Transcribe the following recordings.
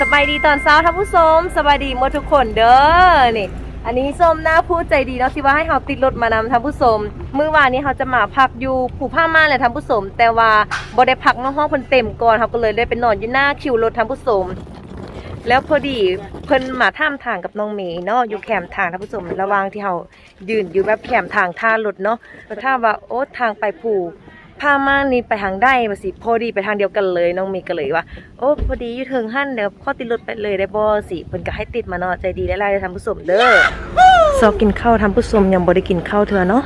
สบายดีตอนเช้าท่านผู้ชมสบายดีหมดทุกคนเด้อนี่อันนี้ส้มหน้าผู้ใจดีเนาะที่ว่าให้เขาติดรถมานำท่านผู้ชมเมื่อวานนี้เขาจะมาพักอยู่ผู้ผ้าม่านเลยท่านผู้ชมแต่ว่าบ่ได้พักในห้องเพิ่นเต็มก่อนเขาก็เลยได้ไปนอนอยู่หน้าคิวรถท่านผู้ชมแล้วพอดีเพิ่นมาท่ามทางกับน้องเมย์เนาะอยู่แคมทางท่านผู้ชมระหว่างที่เขายืนอยู่แบบแคมทางท่ารถเนาะแล้วถ้าว่าโอ้ทางไปผู พามานี่ไปทางได้มาสิพอดีไปทางเดียวกันเลยน้องเมย์ก็เลยว่า โอ้พอดีอยู่เทิงหั่นเดี๋ยวข้อติดรถไปเลยได้บ่สิเพิ่นก็ให้ติดมาเนาะใจดีได้หลายๆทำผู้ชมเด้อซอกินข้าวทำผู้ชมยังบ่ได้กินข้าวเทื่อเนาะ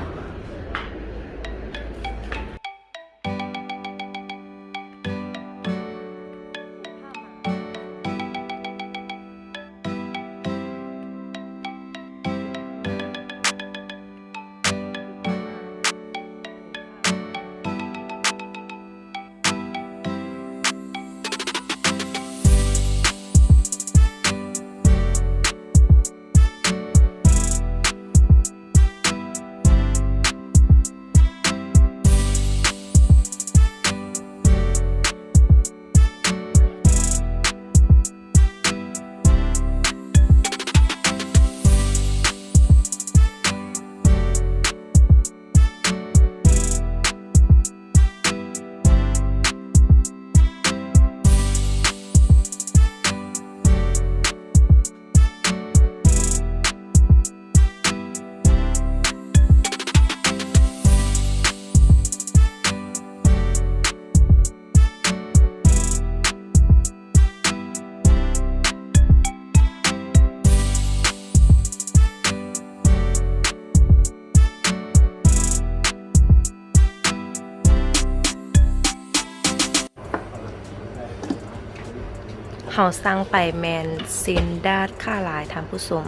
เฮาสั่งไปแมนซินดาดค่าลายทำผู้ชม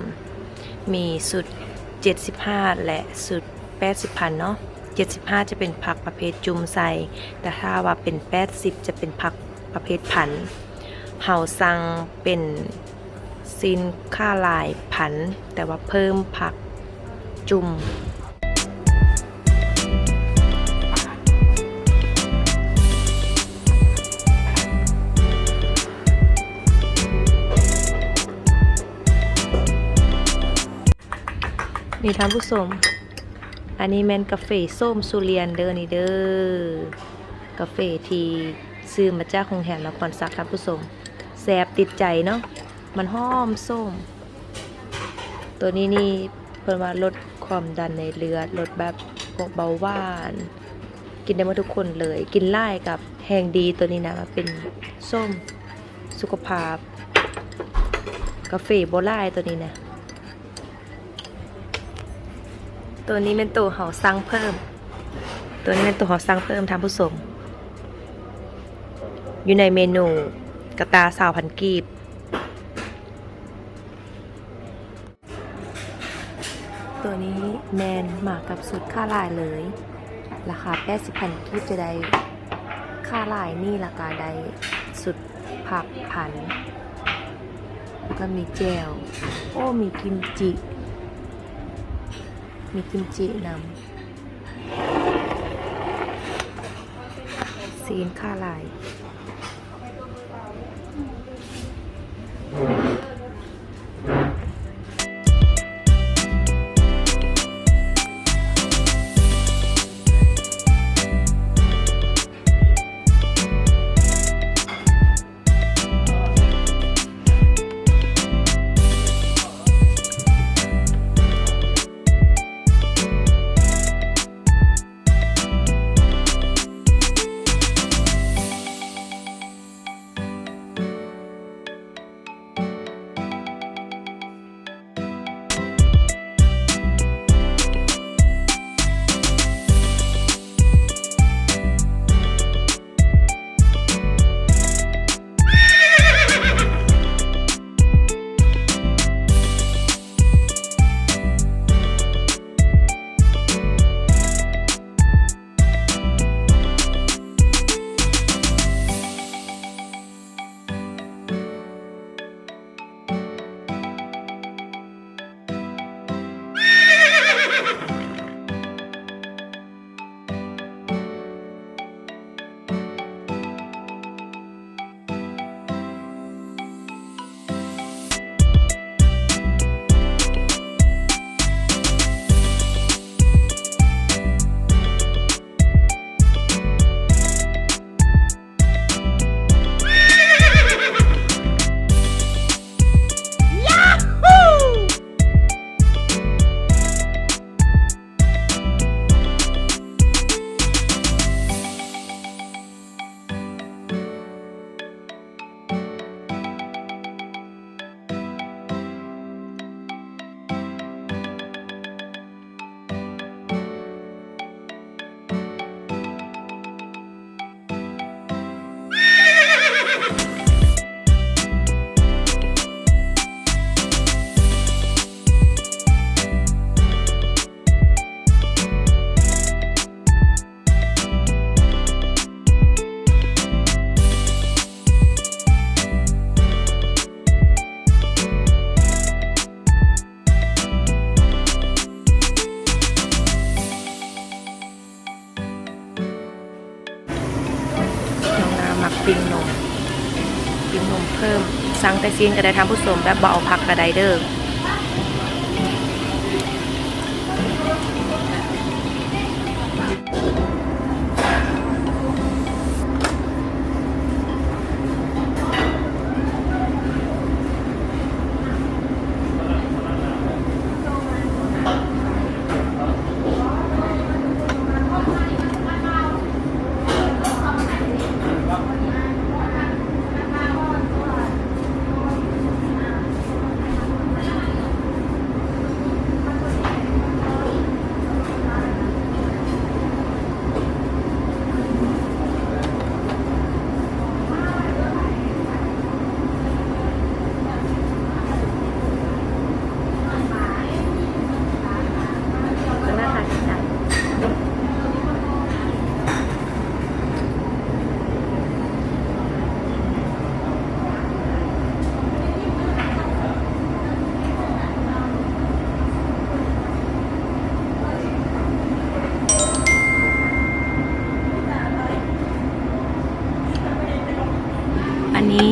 มีสุด 75 และสุด 80พันเนาะ75 จะเป็นผักประเภทจุ่มใส่แต่ถ้าว่าเป็น 80 จะเป็นผักประเภทผันเฮาสั่งเป็นซินค่าลายผัน แต่ว่าเพิ่มผักจุ่ม นี่ท่านผู้ชม อันนี้แมนกาแฟส้มสุเรียนเด้อนี่เด้อกาแฟที่ซื้อมาจากโรงแรมนครสักท่านผู้ชมแซบติดใจเนาะมันหอมส้ม ตัวนี้นี่เพิ่นว่าลดความดันในเลือดลดแบบพวกเบาหวาน กินได้หมาทุกคนเลย กินไล่กับแหงดีตัวนี้นะเป็นส้มสุขภาพ กาแฟโบไลายตัวนี้นะ ตัวนี้เป็นตัวเขาสั่งเพิ่ม ตัวนี้เป็นตัวเขาสั่งเพิ่มทำผู้ชมอยู่ในเมนูกระตาสาวพันกีบ ตัวนี้แมนหมากับสุดค่าลายเลย ราคา80พันกีบจะได้ค่าลายนี่ราคาได้สุดผักพัน แล้วก็มีแจวโอ้มีกิมจิ มีกิมจินำซีนค่าลาย มักปิ้งนมปิ้งนมเพิ่ม สั่งแต่ซีนก็ได้ทำผู้สมแบบเบาผักกระไดเดอร์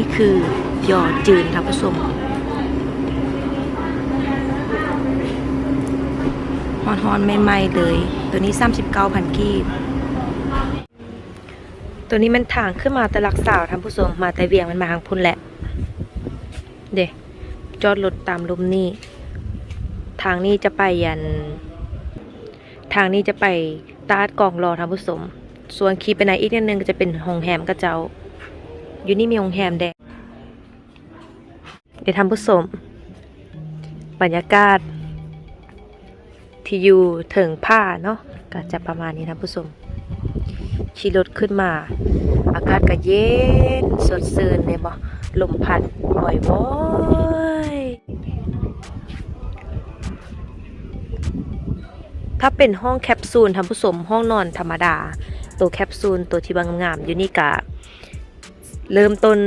นี้คือยอจืนครับผู้ชมฮอนฮอนๆใหม่ๆเลย ตัวนี้ 39พันกีบ ตัวนี้มันทางขึ้นมาแต่ลักสาวท่านผู้ชมมาแต่เวียงมันมาทางพุ่นแหละ เด็จอดรถตามลมนี่ ทางนี้จะไปยัน ทางนี้จะไปตาดกองรอท่านผู้ชม ส่วนขี่ไปไหนอีกนิดนึงก็จะเป็นหงแฮมกระเจ้า อยู่นี่มีห้องแฮมแดงเดี๋ยวท่านผู้ชมบรรยากาศ ที่อยู่ถึงผ้าเนาะก็จะประมาณนี้นะผู้ชมขี่รถขึ้นมา อากาศก็เย็น สดชื่นเลยบ่ลมพัดบ่อยบ่อยถ้าเป็นห้องแคปซูลท่าผู้ชมห้องนอนธรรมดา ตัวแคปซูลตัวที่บางงามอยู่นี่กะ เริ่มต้น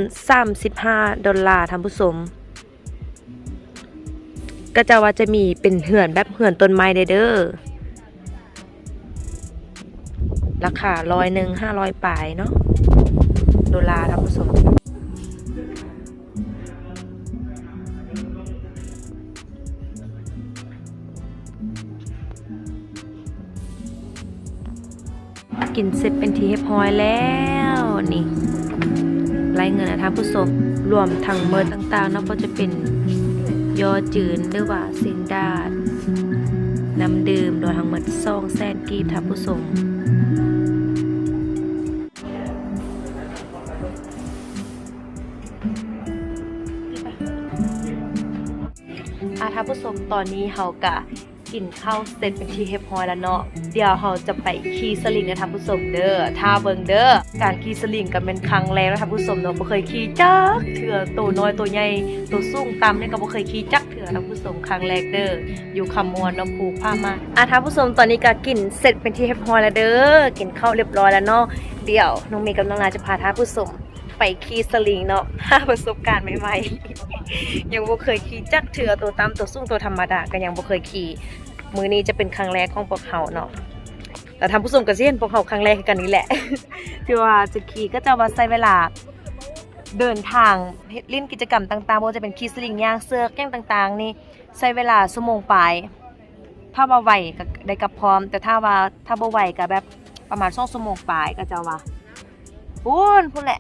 35 ดอลลาร์ท่านผู้ชมก็จะว่าจะมีเป็นเหือนแบบเหือนต้นไม้เด้อเด้อราคาร้อยหนึ่งห้าร้อยปลายเนาะดอลลาร์ท่านผู้ชมกินเสร็จเป็นทีเรียบร้อยแล้วนี่ายเงินนะท่านผู้ชมรวมทั้งเมอต่างๆเนาะก็จะเป็นยอจืนหรือว่าซินดาดน้ำดื่มโดยทั้งหมดซองแสนกีบท่านผู้ชมอาท่านผู้ชมตอนนี้เฮากะ กินข้าวเสร็จเป็นที่เรียบร้อยแล้วเนาะเดี๋ยวเฮาจะไปขี่สลิงนะท่านผู้ชมเด้อท่าเบิงเด้อการขี่สลิงก็เป็นครั้งแรกแล้วท่านผู้ชมเนาะบ่เคยขี่จักเถื่อตัวน้อยตัวใหญ่ตัวสูงต่ำเนี่ยก็บ่เคยขี่จักเถื่อท่านผู้ชมครั้งแรกเด้ออยู่คำมวนเนาะภูพามาอะท่านผู้ชมตอนนี้ก็กินเสร็จเป็นที่เรียบร้อยแล้วเด้อกินข้าวเรียบร้อยแล้วเนาะเดี๋ยวน้องเมย์กับน้องนาจะพาท่านผู้ชม ไปขี่สลิงเนาะหาประสบการณ์ใหม่ๆ ยังบ่เคยขี่จักเถื่อตัวต่ำตัวสูงตัวธรรมดาก็ยังบ่เคยขี่ มือนี้จะเป็นครั้งแรกของพวกเขาเนาะแต่ทำผู้ชมกับเซียนพวกเขาครั้งแรกกันนี้แหละที่ว่าจะขี่ก็จะว่าใช้เวลาเดินทางเล่นกิจกรรมต่างๆบ่ว่าจะเป็นขี่สลิงย่างเสือกย่างต่าง ๆ นี่ใช้เวลาชั่วโมงปลายถ้าว่าไหวก็ได้กับพร้อม แต่ถ้าว่าถ้าบ่ไหวก็แบบประมาณ2ชั่วโมงปลายก็จะว่าพูนพูนแหละ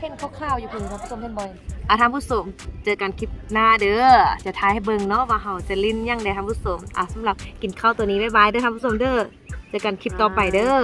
เห็นคร่าวๆอยู่พุ่นครับผู้ชมเห็นบ่อยอะท่านผู้ชมเจอกันคลิปหน้าเด้อจะทายให้เบิ่งเนาะว่าเฮาจะลิ้นยังได้ท่านผู้ชมอะสำหรับกินข้าวตัวนี้บ๊ายบายเด้อท่านผู้ชมเด้อเจอกันคลิปต่อไปเด้อ